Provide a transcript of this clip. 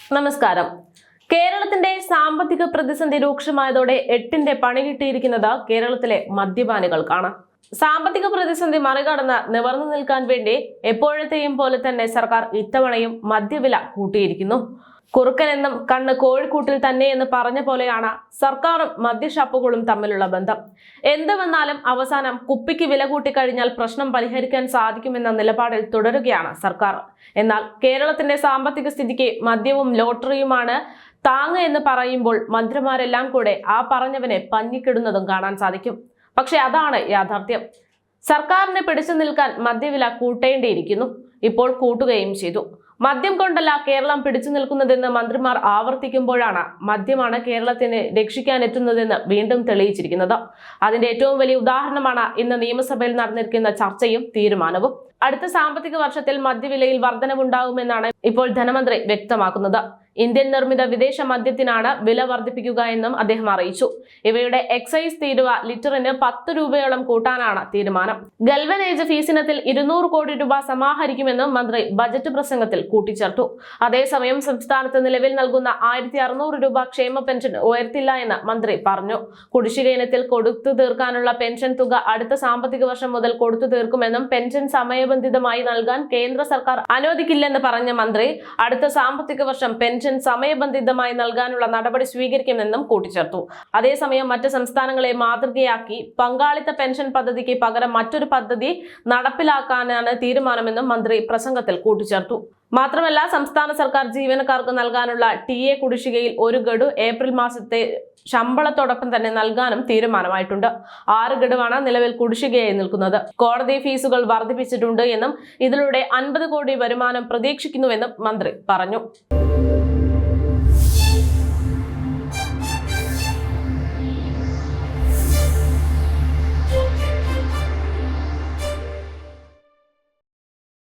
നമസ്കാരം. കേരളത്തിന്റെ സാമ്പത്തിക പ്രതിസന്ധി രൂക്ഷമായതോടെ എട്ടിന്റെ പണി കിട്ടിയിരിക്കുന്നത് കേരളത്തിലെ മദ്യപാനികൾക്കാണ്. സാമ്പത്തിക പ്രതിസന്ധി മറികടന്ന് നിവർന്നു നിൽക്കാൻ വേണ്ടി എപ്പോഴത്തെയും പോലെ തന്നെ സർക്കാർ ഇത്തവണയും മദ്യവില കൂട്ടിയിരിക്കുന്നു. കുറുക്കൻ എന്നും കണ്ണ് കോഴിക്കൂട്ടിൽ തന്നെ എന്ന് പറഞ്ഞ പോലെയാണ് സർക്കാരും മദ്യഷാപ്പുകളും തമ്മിലുള്ള ബന്ധം. എന്ത് വന്നാലും അവസാനം കുപ്പിക്ക് വില കൂട്ടിക്കഴിഞ്ഞാൽ പ്രശ്നം പരിഹരിക്കാൻ സാധിക്കുമെന്ന നിലപാടിൽ തുടരുകയാണ് സർക്കാർ. എന്നാൽ കേരളത്തിന്റെ സാമ്പത്തിക സ്ഥിതിക്ക് മദ്യവും ലോട്ടറിയുമാണ് താങ്ങ് എന്ന് പറയുമ്പോൾ മന്ത്രിമാരെല്ലാം കൂടെ ആ പറഞ്ഞവനെ പഞ്ഞിക്കിടുന്നതും കാണാൻ സാധിക്കും. പക്ഷെ അതാണ് യാഥാർത്ഥ്യം. സർക്കാരിനെ പിടിച്ചു നിൽക്കാൻ മദ്യവില കൂട്ടേണ്ടിയിരിക്കുന്നു. ഇപ്പോൾ കൂട്ടുകയും ചെയ്തു. മദ്യം കൊണ്ടല്ല കേരളം പിടിച്ചു നിൽക്കുന്നതെന്ന് മന്ത്രിമാർ ആവർത്തിക്കുമ്പോഴാണ് മദ്യമാണ് കേരളത്തിന് രക്ഷിക്കാൻ എത്തുന്നതെന്ന് വീണ്ടും തെളിയിച്ചിരിക്കുന്നത്. അതിന്റെ ഏറ്റവും വലിയ ഉദാഹരണമാണ് ഇന്ന് നിയമസഭയിൽ നടന്നിരിക്കുന്ന ചർച്ചയും തീരുമാനവും. അടുത്ത സാമ്പത്തിക വർഷത്തിൽ മദ്യവിലയിൽ വർധനവുണ്ടാകുമെന്നാണ് ഇപ്പോൾ ധനമന്ത്രി വ്യക്തമാക്കുന്നത്. ഇന്ത്യൻ നിർമ്മിത വിദേശ മദ്യത്തിനാണ് വില വർദ്ധിപ്പിക്കുക എന്നും അദ്ദേഹം അറിയിച്ചു. ഇവയുടെ എക്സൈസ് തീരുവ ലിറ്ററിന് പത്ത് രൂപയോളം കൂട്ടാനാണ് തീരുമാനം. ഗൽവനേജ് ഫീസിനത്തിൽ ഇരുന്നൂറ് കോടി രൂപ സമാഹരിക്കുമെന്നും മന്ത്രി ബജറ്റ് പ്രസംഗത്തിൽ കൂട്ടിച്ചേർത്തു. അതേസമയം സംസ്ഥാനത്ത് നിലവിൽ നൽകുന്ന ആയിരത്തി അറുന്നൂറ് രൂപ ക്ഷേമ പെൻഷൻ ഉയർത്തില്ല എന്ന് മന്ത്രി പറഞ്ഞു. കുടിശ്ശിക ഇനത്തിൽ കൊടുത്തു തീർക്കാനുള്ള പെൻഷൻ തുക അടുത്ത സാമ്പത്തിക വർഷം മുതൽ കൊടുത്തു തീർക്കുമെന്നും പെൻഷൻ സമയബന്ധിതമായി നൽകാൻ കേന്ദ്ര സർക്കാർ അനുവദിക്കില്ലെന്ന് പറഞ്ഞ മന്ത്രി അടുത്ത സാമ്പത്തിക വർഷം പെൻഷൻ സമയബന്ധിതമായി നൽകാനുള്ള നടപടി സ്വീകരിക്കുമെന്നും കൂട്ടിച്ചേർത്തു. അതേസമയം മറ്റ് സംസ്ഥാനങ്ങളെ മാതൃകയാക്കി പങ്കാളിത്ത പെൻഷൻ പദ്ധതിക്ക് പകരം മറ്റൊരു പദ്ധതി നടപ്പിലാക്കാനാണ് തീരുമാനമെന്നും മന്ത്രി പ്രസംഗത്തിൽ കൂട്ടിച്ചേർത്തു. മാത്രമല്ല സംസ്ഥാന സർക്കാർ ജീവനക്കാർക്ക് നൽകാനുള്ള ടി എ കുടിശ്ശികയിൽ ഒരു ഗഡു ഏപ്രിൽ മാസത്തെ ശമ്പളത്തോടൊപ്പം തന്നെ നൽകാനും തീരുമാനമായിട്ടുണ്ട്. ആറ് ഗഡുവാണ് നിലവിൽ കുടിശ്ശികയായി നിൽക്കുന്നത്. കോടതി ഫീസുകൾ വർദ്ധിപ്പിച്ചിട്ടുണ്ട് എന്നും ഇതിലൂടെ അൻപത് കോടി വരുമാനം പ്രതീക്ഷിക്കുന്നുവെന്നും മന്ത്രി പറഞ്ഞു.